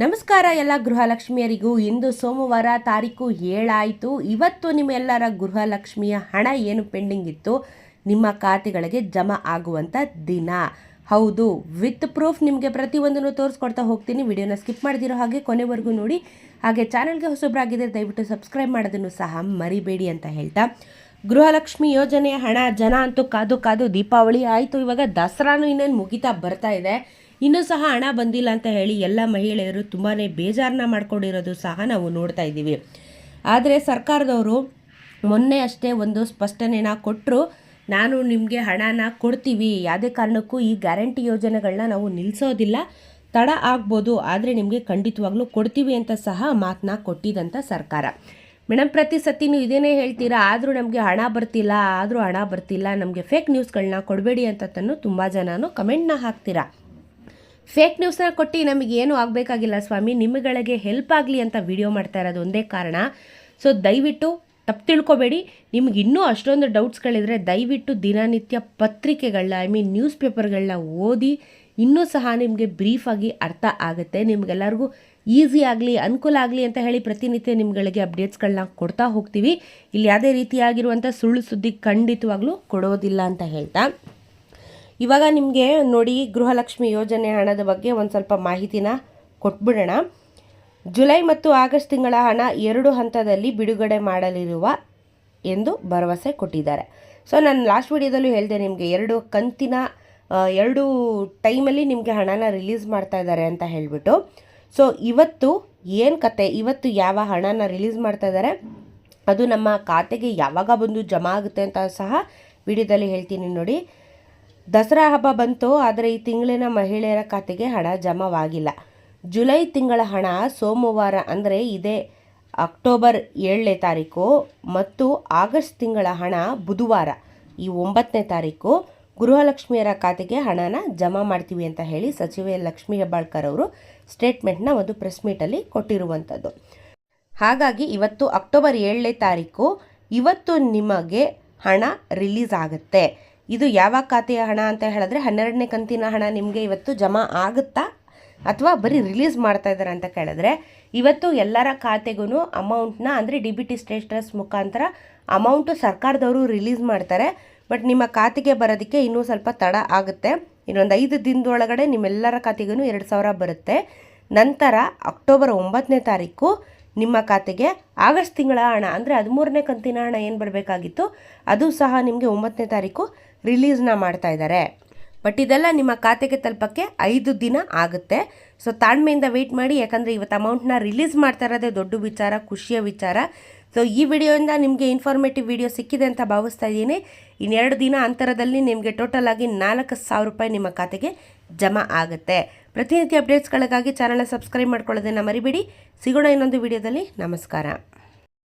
ನಮಸ್ಕಾರ ಎಲ್ಲ ಗೃಹಲಕ್ಷ್ಮಿಯರಿಗೂ. ಇಂದು ಸೋಮವಾರ ತಾರೀಕು ಏಳಾಯಿತು. ಇವತ್ತು ನಿಮ್ಮೆಲ್ಲರ ಗೃಹಲಕ್ಷ್ಮಿಯ ಹಣ ಏನು ಪೆಂಡಿಂಗ್ ಇತ್ತು? ನಿಮ್ಮ ಖಾತೆಗಳಿಗೆ ಜಮಾ ಆಗುವಂಥ ದಿನ. ಹೌದು, ವಿತ್ ಪ್ರೂಫ್ ನಿಮಗೆ ಪ್ರತಿಯೊಂದನ್ನು ತೋರಿಸ್ಕೊಡ್ತಾ ಹೋಗ್ತೀನಿ. ವಿಡಿಯೋನ ಸ್ಕಿಪ್ ಮಾಡ್ದಿರೋ ಹಾಗೆ ಕೊನೆವರೆಗೂ ನೋಡಿ. ಹಾಗೆ ಚಾನಲ್ಗೆ ಹೊಸಬ್ರಾಗಿದ್ದರೆ ದಯವಿಟ್ಟು ಸಬ್ಸ್ಕ್ರೈಬ್ ಮಾಡೋದನ್ನು ಸಹ ಮರಿಬೇಡಿ ಅಂತ ಹೇಳ್ತಾ. ಗೃಹಲಕ್ಷ್ಮಿ ಯೋಜನೆಯ ಹಣ, ಜನ ಅಂತೂ ಕಾದು ಕಾದು ದೀಪಾವಳಿ ಆಯಿತು. ಇವಾಗ ದಸರಾನು ಇನ್ನೇನು ಮುಗಿತಾ ಬರ್ತಾ ಇದೆ. ಇನ್ನೂ ಸಹ ಹಣ ಬಂದಿಲ್ಲ ಅಂತ ಹೇಳಿ ಎಲ್ಲ ಮಹಿಳೆಯರು ತುಂಬಾ ಬೇಜಾರನ್ನ ಮಾಡ್ಕೊಂಡಿರೋದು ಸಹ ನಾವು ನೋಡ್ತಾ ಇದ್ದೀವಿ. ಆದರೆ ಸರ್ಕಾರದವರು ಮೊನ್ನೆ ಅಷ್ಟೇ ಒಂದು ಸ್ಪಷ್ಟನೆನ ಕೊಟ್ಟರು ನಾನು ನಿಮಗೆ ಹಣನ ಕೊಡ್ತೀವಿ. ಯಾವುದೇ ಕಾರಣಕ್ಕೂ ಈ ಗ್ಯಾರಂಟಿ ಯೋಜನೆಗಳನ್ನ ನಾವು ನಿಲ್ಲಿಸೋದಿಲ್ಲ ತಡ ಆಗ್ಬೋದು. ಆದರೆ ನಿಮಗೆ ಖಂಡಿತವಾಗ್ಲೂ ಕೊಡ್ತೀವಿ ಅಂತ ಸಹ ಮಾತನ್ನ ಕೊಟ್ಟಿದ್ದಂಥ ಸರ್ಕಾರ. ಮೇಡಮ್ ಪ್ರತಿ ಸತಿನೂ ಇದೇನೇ ಹೇಳ್ತೀರಾ? ಆದರೂ ನಮಗೆ ಹಣ ಬರ್ತಿಲ್ಲ. ಆದರೂ ಹಣ ಬರ್ತಿಲ್ಲ. ನಮಗೆ ಫೇಕ್ ನ್ಯೂಸ್ಗಳನ್ನ ಕೊಡಬೇಡಿ ಅಂತ ತನ್ನು ತುಂಬ ಜನನು ಕಮೆಂಟ್ನ ಹಾಕ್ತೀರಾ? ಫೇಕ್ ನ್ಯೂಸ್ನ ಕೊಟ್ಟು ನಮಗೆ ಏನೂ ಆಗಬೇಕಾಗಿಲ್ಲ ಸ್ವಾಮಿ. ನಿಮ್ಮಗಳಿಗೆ ಹೆಲ್ಪ್ ಆಗಲಿ ಅಂತ ವಿಡಿಯೋ ಮಾಡ್ತಾ ಇರೋದು ಒಂದೇ ಕಾರಣ. ಸೊ ದಯವಿಟ್ಟು ತಪ್ಪು ತಿಳ್ಕೊಬೇಡಿ. ನಿಮ್ಗೆ ಇನ್ನೂ ಅಷ್ಟೊಂದು ಡೌಟ್ಸ್ಗಳಿದ್ರೆ ದಯವಿಟ್ಟು ದಿನನಿತ್ಯ ಪತ್ರಿಕೆಗಳನ್ನ ಐ ಮೀನ್ ನ್ಯೂಸ್ ಪೇಪರ್ಗಳನ್ನ ಓದಿ ಇನ್ನೂ ಸಹ ನಿಮಗೆ ಬ್ರೀಫಾಗಿ ಅರ್ಥ ಆಗುತ್ತೆ. ನಿಮಗೆಲ್ಲರಿಗೂ ಈಸಿ ಆಗಲಿ, ಅನುಕೂಲ ಆಗಲಿ ಅಂತ ಹೇಳಿ ಪ್ರತಿನಿತ್ಯ ನಿಮ್ಗಳಿಗೆ ಅಪ್ಡೇಟ್ಸ್ಗಳನ್ನ ಕೊಡ್ತಾ ಹೋಗ್ತೀವಿ. ಇಲ್ಲಿ ಯಾವುದೇ ರೀತಿಯಾಗಿರುವಂಥ ಸುಳ್ಳು ಸುದ್ದಿ ಖಂಡಿತವಾಗ್ಲೂ ಕೊಡೋದಿಲ್ಲ ಅಂತ ಹೇಳ್ತಾ. ಇವಾಗ ನಿಮಗೆ ನೋಡಿ ಗೃಹಲಕ್ಷ್ಮಿ ಯೋಜನೆ ಹಣದ ಬಗ್ಗೆ ಒಂದು ಸ್ವಲ್ಪ ಮಾಹಿತಿನ ಕೊಟ್ಬಿಡೋಣ. ಜುಲೈ ಮತ್ತು ಆಗಸ್ಟ್ ತಿಂಗಳ ಹಣ ಎರಡು ಹಂತದಲ್ಲಿ ಬಿಡುಗಡೆ ಮಾಡಲಿರುವ ಎಂದು ಭರವಸೆ ಕೊಟ್ಟಿದ್ದಾರೆ. ಸೊ ನಾನು ಲಾಸ್ಟ್ ವಿಡಿಯೋದಲ್ಲೂ ಹೇಳಿದೆ ನಿಮಗೆ ಎರಡು ಕಂತಿನ ಎರಡು ಟೈಮಲ್ಲಿ ನಿಮಗೆ ಹಣನ ರಿಲೀಸ್ ಮಾಡ್ತಾ ಇದ್ದಾರೆ ಅಂತ ಹೇಳಿಬಿಟ್ಟು. ಸೊ ಇವತ್ತು ಏನು ಕತೆ? ಇವತ್ತು ಯಾವ ಹಣನ ರಿಲೀಸ್ ಮಾಡ್ತಾ ಇದ್ದಾರೆ? ಅದು ನಮ್ಮ ಖಾತೆಗೆ ಯಾವಾಗ ಬಂದು ಜಮಾ ಆಗುತ್ತೆ ಅಂತ ಸಹ ವಿಡಿಯೋದಲ್ಲಿ ಹೇಳ್ತೀನಿ ನೋಡಿ. ದಸರಾ ಹಬ್ಬ ಬಂತು, ಆದರೆ ಈ ತಿಂಗಳಿನ ಮಹಿಳೆಯರ ಖಾತೆಗೆ ಹಣ ಜಮವಾಗಿಲ್ಲ. ಜುಲೈ ತಿಂಗಳ ಹಣ ಸೋಮವಾರ, ಅಂದರೆ ಇದೇ ಅಕ್ಟೋಬರ್ ಏಳನೇ ತಾರೀಕು ಮತ್ತು ಆಗಸ್ಟ್ ತಿಂಗಳ ಹಣ ಬುಧವಾರ, ಈ ಒಂಬತ್ತನೇ ತಾರೀಕು ಗೃಹಲಕ್ಷ್ಮಿಯರ ಖಾತೆಗೆ ಹಣನ ಜಮಾ ಮಾಡ್ತೀವಿ ಅಂತ ಹೇಳಿ ಸಚಿವೆ ಲಕ್ಷ್ಮೀ ಹೆಬ್ಬಾಳ್ಕರ್ ಅವರು ಸ್ಟೇಟ್ಮೆಂಟ್ನ ಒಂದು ಪ್ರೆಸ್ ಮೀಟಲ್ಲಿ ಕೊಟ್ಟಿರುವಂಥದ್ದು. ಹಾಗಾಗಿ ಇವತ್ತು ಅಕ್ಟೋಬರ್ ಏಳನೇ ತಾರೀಕು, ಇವತ್ತು ನಿಮಗೆ ಹಣ ರಿಲೀಸ್ ಆಗುತ್ತೆ. ಇದು ಯಾವ ಖಾತೆಯ ಹಣ ಅಂತ ಹೇಳಿದ್ರೆ ಹನ್ನೆರಡನೇ ಕಂತಿನ ಹಣ ನಿಮಗೆ ಇವತ್ತು ಜಮಾ ಆಗುತ್ತಾ ಅಥವಾ ಬರೀ ರಿಲೀಸ್ ಮಾಡ್ತಾ ಇದ್ದಾರೆ ಅಂತ ಕೇಳಿದ್ರೆ ಇವತ್ತು ಎಲ್ಲರ ಖಾತೆಗೂ ಅಮೌಂಟ್ನ ಅಂದರೆ ಡಿ ಬಿ ಟಿ ಸ್ಟೇಟಸ್ ಮುಖಾಂತರ ಅಮೌಂಟು ಸರ್ಕಾರದವರು ರಿಲೀಸ್ ಮಾಡ್ತಾರೆ. ಬಟ್ ನಿಮ್ಮ ಖಾತೆಗೆ ಬರೋದಕ್ಕೆ ಇನ್ನೂ ಸ್ವಲ್ಪ ತಡ ಆಗುತ್ತೆ. ಇನ್ನೊಂದು ಐದು ದಿನದೊಳಗಡೆ ನಿಮ್ಮೆಲ್ಲರ ಖಾತೆಗೂ ಎರಡು ಸಾವಿರ ಬರುತ್ತೆ. ನಂತರ ಅಕ್ಟೋಬರ್ ಒಂಬತ್ತನೇ ತಾರೀಕು ನಿಮ್ಮ ಖಾತೆಗೆ ಆಗಸ್ಟ್ ತಿಂಗಳ ಹಣ, ಅಂದರೆ ಹದಿಮೂರನೇ ಕಂತಿನ ಹಣ ಏನು ಬರಬೇಕಾಗಿತ್ತು, ಅದು ಸಹ ನಿಮಗೆ ಒಂಬತ್ತನೇ ತಾರೀಕು ರಿಲೀಸ್ನ ಮಾಡ್ತಾ ಇದ್ದಾರೆ ಬಟ್ ಇದೆಲ್ಲ ನಿಮ್ಮ ಖಾತೆಗೆ ತಲುಪಕ್ಕೆ ಐದು ದಿನ ಆಗುತ್ತೆ. ಸೊ ತಾಳ್ಮೆಯಿಂದ ವೆಯ್ಟ್ ಮಾಡಿ, ಯಾಕಂದರೆ ಇವತ್ತು ಅಮೌಂಟ್ನ ರಿಲೀಸ್ ಮಾಡ್ತಾ ಇರೋದೇ ದೊಡ್ಡ ವಿಚಾರ, ಖುಷಿಯ ವಿಚಾರ. ಸೊ ಈ ವಿಡಿಯೋಯಿಂದ ನಿಮಗೆ ಇನ್ಫಾರ್ಮೇಟಿವ್ ವಿಡಿಯೋ ಸಿಕ್ಕಿದೆ ಅಂತ ಭಾವಿಸ್ತಾ ಇದ್ದೀನಿ. ಇನ್ನೆರಡು ದಿನ ಅಂತರದಲ್ಲಿ ನಿಮಗೆ ಟೋಟಲ್ ಆಗಿ ನಾಲ್ಕು ಸಾವಿರ ರೂಪಾಯಿ ನಿಮ್ಮ ಖಾತೆಗೆ ಜಮಾ ಆಗುತ್ತೆ. ಪ್ರತಿನಿತ್ಯ ಅಪ್ಡೇಟ್ಸ್ಗಳಿಗಾಗಿ ಚಾನಲ್ನ ಸಬ್ಸ್ಕ್ರೈಬ್ ಮಾಡ್ಕೊಳ್ಳೋದನ್ನು ಮರಿಬೇಡಿ. ಸಿಗೋಣ ಇನ್ನೊಂದು ವಿಡಿಯೋದಲ್ಲಿ. ನಮಸ್ಕಾರ.